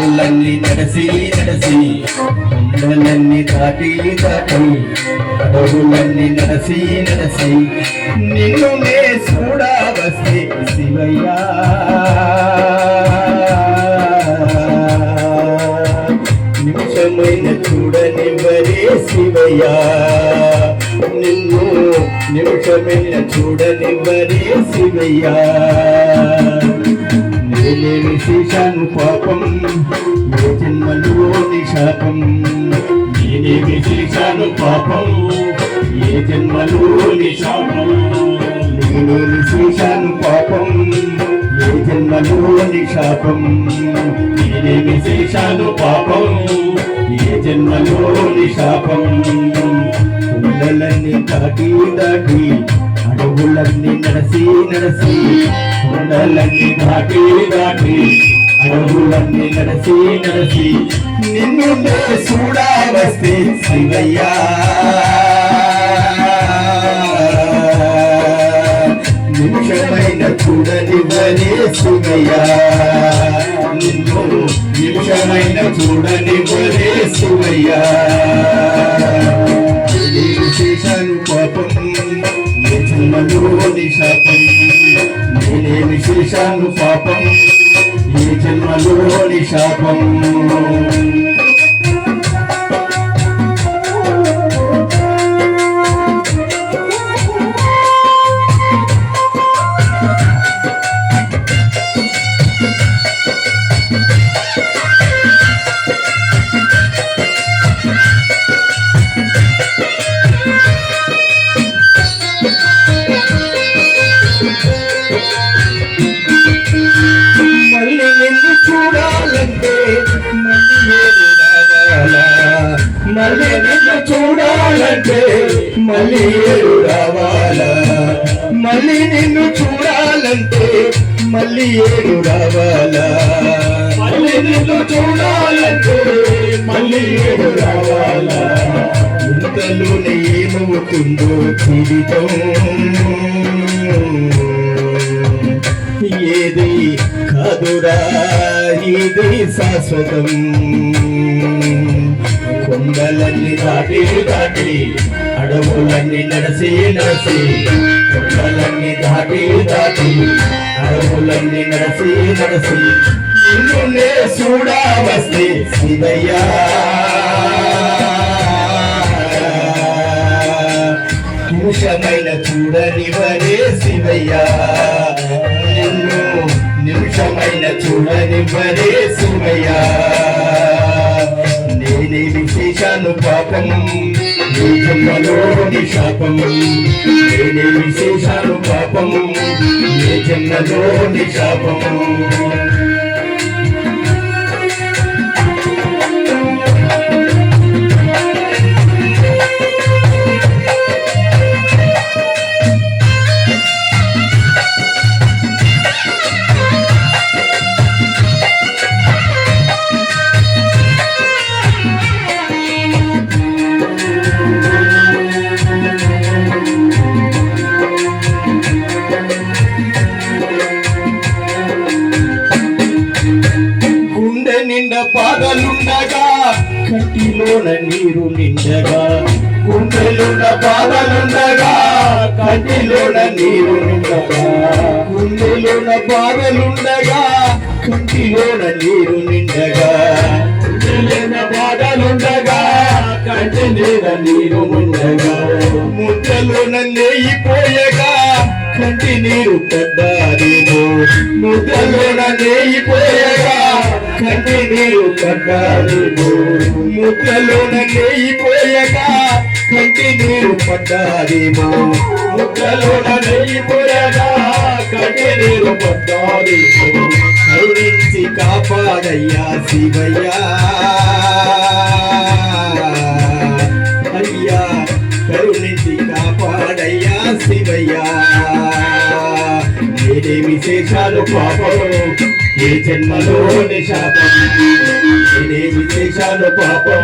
అడవులన్నీ నడసి నడసి కొండలన్నీ దాటి దాటి అడవులన్నీ నడసి నడసి నిన్ను నే చూడా వస్తే శివయ్యా. నిమిషమైన చూడనివ్వరే శివయ్యా. నిన్ను నిమిషమైన చూడనివ్వరే శివయ్యా. పాపం ఏ జన్మలోని శాపం? నేను చేశాను పాపం ఏ జన్మలోని శాపం? నేనేమి చేశాను పాపం ఏ జన్మలోని శాపం? కుండలన్నీ దాటి దాటి అడవులన్నీ నడసి నడసి కొండలన్నీ దాటి దాటి అడవులన్నీ నడసి నడసి నిన్ను చూడ నమస్తే శివయ్యా. నిమిషమైన చూడనివ్వనే శివయ్యా. నిన్ను నిమిషమైన చూడనివ్వనే శివయ్యా. నేను చేశాను పాపం నీ జన్మలోని శాపం నేనే విశేషాను పాపం ఈ జన్మలోని శాపం. మళ్ళీ రావాలా మళ్ళీ నిన్ను చూడాలంటే మళ్ళీ ఏడు రావాలా మళ్ళీ నిన్ను చూడాలంటే మళ్ళీ ఏడు రావాలా ఇంతలోనే ఏమవుతుందో జీవితం ఏది కాదురా? ఇది శాశ్వతం? కొండలన్నీ దాటి దాటి అడవులన్నీ నడసి నడసి కొండలన్నీ దాటి దాటి అడవులన్నీ నడసి నడసి నిన్ను నే చూడా వస్తే శివయ్యా నిమిషమైన చూడనివరే శివయ్యా నిమిషమైన చూడనివరే శివయ్యా విశేషాను పాపం జన్మలోని శాపం నేనే విశేషాలు పాపము ఏ జన్మలోని శాపము గుండె పాదలుండగా కంటిలోన నీరు నిండగా. గుండెలున్న పాదలుండగా కంటిలోన నీరు నిండగా. గుండెలోన పాదలుండగా కంటిలోన నీరు నిండగా. గుండెలోన పాదలుండగా కంటి నీరు ఉండగా ముద్దలోన నేయిపోయగా కంటి నీరు పడ్డారేమో ముద్దలోన నేయిపోయగా కంటి నేను పడ్డారేమో ముద్దలోన నెయ్యిపోయాక కంటి నేను పడ్డారేమో. ముద్దలోన నెయ్యిపోయాక కంటి నేను పడ్డారేమో. కరుణించి కాపాడయ్యా శివయ్యా. నేనేమి చేశాను పాపం ఏ జన్మలోని శాపం నేనేమి చేశాను పాపం